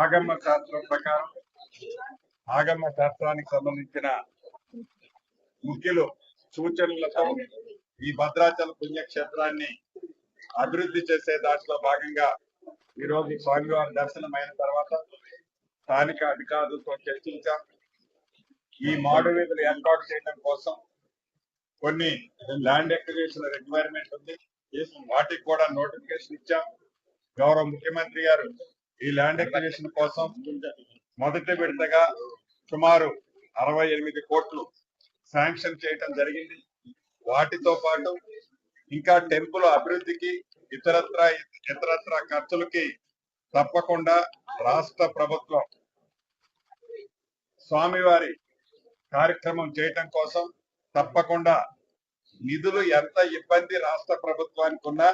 ఆగమ శాస్త్రం ప్రకారం ఆగమ శాస్త్రానికి సంబంధించిన ముఖ్యులు సూచనలతో ఈ భద్రాచల పుణ్యక్షేత్రాన్ని అభివృద్ధి చేసే దాంట్లో భాగంగా ఈరోజు స్వామివారి దర్శనం అయిన తర్వాత స్థానిక అధికారులతో చర్చించాం. ఈ మాడు వీధులు ఏర్పాటు చేయడం కోసం కొన్ని ల్యాండ్ ఎక్విజిషన్ రిక్వైర్మెంట్ ఉంది. వాటికి కూడా నోటిఫికేషన్ ఇచ్చాం. గౌరవ ముఖ్యమంత్రి గారు ఈ ల్యాండ్ ఎక్విజిషన్ కోసం మొదటి విడతగా సుమారు అరవై ఎనిమిది కోట్లు శాంక్షన్ చేయటం జరిగింది. వాటితో పాటు ఇంకా టెంపుల్ అభివృద్ధికి ఇతరత్ర ఇతరత్ర ఖర్చులకి తప్పకుండా రాష్ట్ర ప్రభుత్వం స్వామివారి కార్యక్రమం చేయటం కోసం తప్పకుండా నిధులు ఎంత ఇబ్బంది రాష్ట్ర ప్రభుత్వానికి ఉన్నా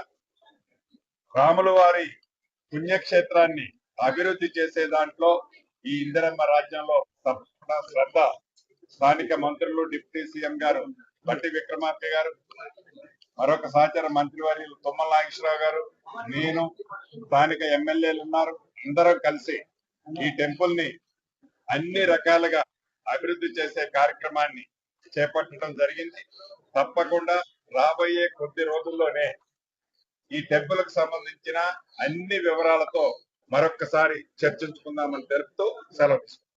రాముల వారి పుణ్యక్షేత్రాన్ని అభివృద్ధి చేసే దాంట్లో ఈ ఇందిరమ్మ రాజ్యంలో తప్పకుండా శ్రద్ధ. స్థానిక మంత్రులు డిప్యూటీ సీఎం గారు బట్టి విక్రమార్క గారు మరొక సహచర మంత్రివర్యులు తుమ్మల నాగేశ్వరరావు గారు నేను స్థానిక ఎమ్మెల్యేలు ఉన్నారు అందరం కలిసి ఈ టెంపుల్ని అన్ని రకాలుగా అభివృద్ధి చేసే కార్యక్రమాన్ని చేపట్టడం జరిగింది. తప్పకుండా రాబోయే కొద్ది రోజుల్లోనే ఈ టెంపుల్కు సంబంధించిన అన్ని వివరాలతో మరొక్కసారి చర్చించుకుందామని తెలుపుతూ సెలవు